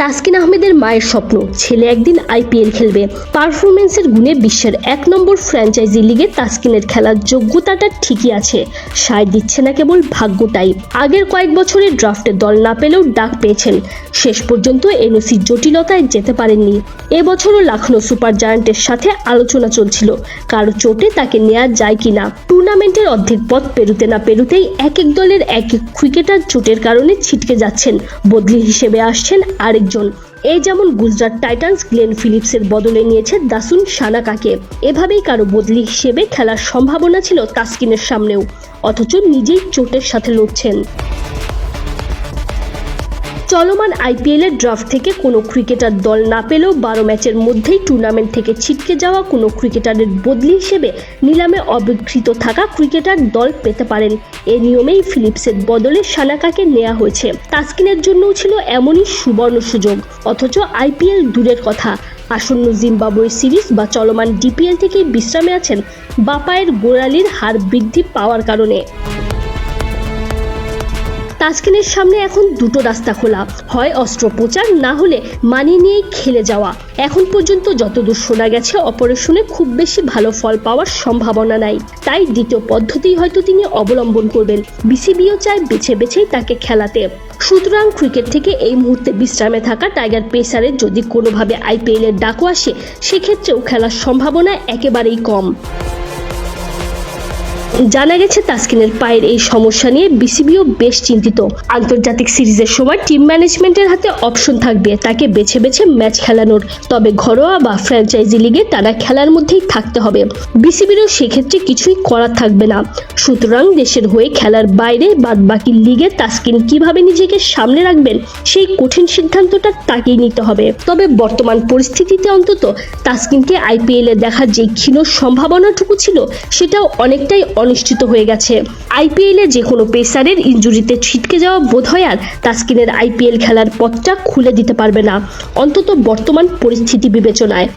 তাসকিন আহমেদের মায়ের স্বপ্ন, ছেলে একদিন আইপিএল খেলবে। পারফরমেন্সের গুণে বিশ্বের এক নম্বর ফ্র্যাঞ্চাইজি লিগে তাসকিনের খেলার যোগ্যতাটা ঠিকই আছে। সায় দিচ্ছে না কেবল ভাগ্যটাই। আগের কয়েক বছরের ড্রাফটে দল না পেলেও ডাক পেয়েছেন। শেষ পর্যন্ত এনওসি জটিলতায় যেতে পারেননি। এবছরও লাখনৌ সুপার জায়ান্টের সাথে আলোচনা চলছিল। কারও চোটে তাকে নেওয়া যায় কিনা, টুর্নামেন্টের অর্ধেক পথ পেরুতে না পেরুতেই এক এক দলের এক এক ক্রিকেটার চোটের কারণে ছিটকে যাচ্ছেন। বদলি হিসেবে আসছেন আরেকজন এই যেমন গুজরাট টাইটান্স গ্লেন ফিলিপসের বদলে নিয়েছে দাসুন সানাকাকে এভাবেই কারও বদলি হিসেবে খেলার সম্ভাবনা ছিল তাসকিনের সামনেও। অথচ নিজেই চোটের সাথে লড়ছেন। চলমান আইপিএল এর ড্রাফট থেকে কোনো ক্রিকেটার দল না পেলেও বারো ম্যাচের মধ্যেই টুর্নামেন্ট থেকে ছিটকে যাওয়া কোনো ক্রিকেটারের বদলি হিসেবে নিলামে অবিকৃত থাকা ক্রিকেটার দল পেতে পারেন। এ নিয়মেই ফিলিপসের বদলে সানাকাকে নেওয়া হয়েছে। তাস্কিনের জন্যও ছিল এমনই সুবর্ণ সুযোগ, অথচ আইপিএল দূরের কথা। আসন্ন জিম্বাবুয়ে সিরিজ বা চলমান ডিপিএল থেকে বিশ্রামে আছেন বাপায়ের গোড়ালির হার বৃদ্ধি পাওয়ার কারণে। তাসকিনের সামনে এখন দুটো রাস্তা খোলা। হয় অস্ত্রোপচার, না হলে মানিয়ে নিয়েই খেলে যাওয়া। এখন পর্যন্ত যতদূর শোনা গেছে, অপারেশনে খুব বেশি ভালো ফল পাওয়ার সম্ভাবনা নাই। তাই দ্বিতীয় পদ্ধতি হয়তো তিনি অবলম্বন করবেন। বিসিবিও চায় বেছে বেছেই তাকে খেলাতে। সুতরাং ক্রিকেট থেকে এই মুহূর্তে বিশ্রামে থাকা টাইগার পেসারের যদি কোনোভাবে আইপিএল এর ডাকও আসে, সেক্ষেত্রেও খেলার সম্ভাবনা একেবারেই কম। জানা গেছে তাসকিনের পায়ের এই সমস্যা নিয়ে বিসিবিও বেশ চিন্তিত। আন্তর্জাতিক সিরিজের সময় টিম ম্যানেজমেন্টের হাতে অপশন থাকবে, তাকে বেছে বেছে ম্যাচ খেলানোর। তবে ঘরোয়া বা ফ্র্যাঞ্চাইজি লিগে তারা খেলার মধ্যেই থাকতে হবে। বিসিবিরও সেক্ষেত্রে কিছুই করার থাকবে না। সুতরাং দেশের হয়ে খেলার বাইরে বাদ বাকি লিগে তাসকিন কীভাবে নিজেকে সামনে রাখবেন, সেই কঠিন সিদ্ধান্তটা তাকেই নিতে হবে। তবে বর্তমান পরিস্থিতিতে অন্তত তাসকিনকে আইপিএল দেখার যে ক্ষীণ সম্ভাবনাটুকু ছিল, সেটাও অনেকটাই অনিশ্চিত হয়ে গেছে। আইপিএলে যে কোনো পেসারের ইঞ্জুরিতে ছিটকে যাওয়া বোধ হয় আর তাসকিনের আইপিএল খেলার পথটা খুলে দিতে পারবে না, অন্তত বর্তমান পরিস্থিতি বিবেচনায়।